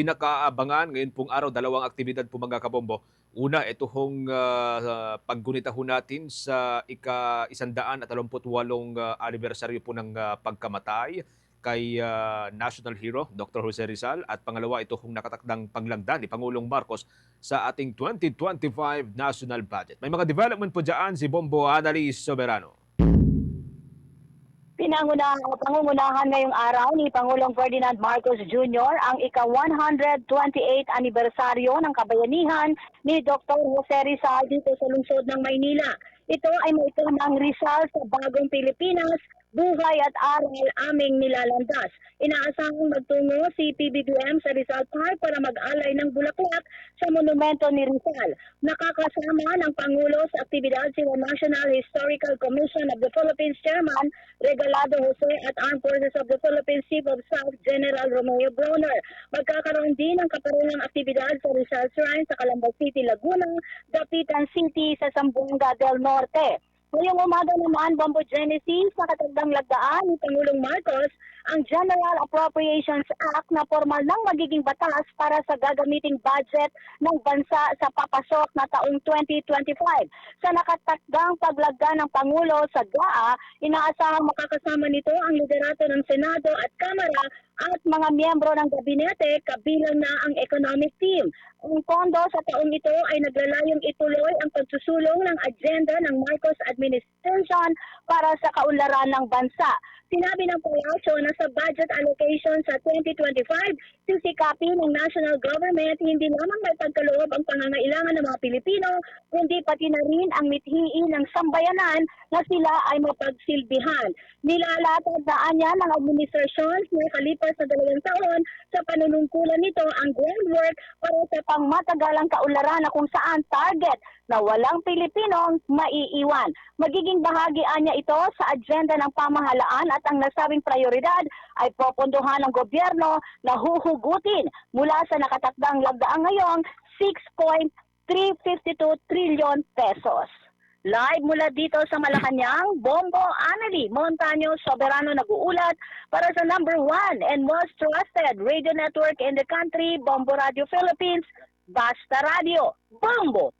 pinakaabangan ngayon pong araw, dalawang aktibidad po mga kabombo. Una, ito hong uh, paggunita ho natin sa ika-isandaan at 28 uh, anibersaryo po ng uh, pagkamatay kay uh, National Hero Dr. Jose Rizal at pangalawa ito hong nakatakdang paglangda ni Pangulong Marcos sa ating 2025 national budget. May mga development po dyan si Bombo Annalise Soberano. Pinangunahan o pangungunahan ngayong araw ni Pangulong Ferdinand Marcos Jr. ang ika-128 anibersaryo ng kabayanihan ni Dr. Jose Rizal dito sa lungsod ng Maynila. Ito ay may temang Rizal sa bagong Pilipinas, buhay at aral aming nilalandas. Inaasahang magtungo si PBBM sa Rizal Park para mag-alay ng bulaklak sa monumento ni Rizal. Nakakasama ng Pangulo sa aktibidad si National Historical Commission of the Philippines Chairman Regalado Jose at Armed Forces of the Philippines Chief of Staff General Romeo Broner. Magkakaroon din ng kaparehang aktibidad sa Rizal Shrine sa Calamba City, Laguna, Dapitan City sa Zamboanga del Norte. Ngayong umaga naman, Bombo Genesis, sa katagdang lagdaan ni Pangulong Marcos, ang General Appropriations Act na formal nang magiging batas para sa gagamiting budget ng bansa sa papasok na taong 2025. Sa nakatakdang paglagda ng Pangulo sa GAA, inaasahang makakasama nito ang liderato ng Senado at Kamara at mga miyembro ng gabinete kabilang na ang economic team. Ang pondo sa taong ito ay naglalayong ituloy ang pagsusulong ng agenda ng Marcos administration para sa kaunlaran ng bansa. Sinabi ng palasyo na sa budget allocation sa 2025, sisikapin ng national government hindi lamang may pagkaloob ang pangangailangan ng mga Pilipino, kundi pati na rin ang mithiin ng sambayanan na sila ay mapagsilbihan. Nilalatag na anya ng administrasyon na kalipas sa dalawang taon sa panunungkulan nito ang groundwork para sa pangmatagalang kaunlaran na kung saan target na walang Pilipinong maiiwan. Magiging bahagi anya ito sa agenda ng pamahalaan at ang nasabing prioridad ay popondohan ng gobyerno na huhugutin mula sa nakatakdang lagdaang ngayong 6.352 trillion pesos. Live mula dito sa Malacanang, Bombo Anali Montaño Soberano nag-uulat para sa number one and most trusted radio network in the country, Bombo Radio Philippines, Basta Radio, Bombo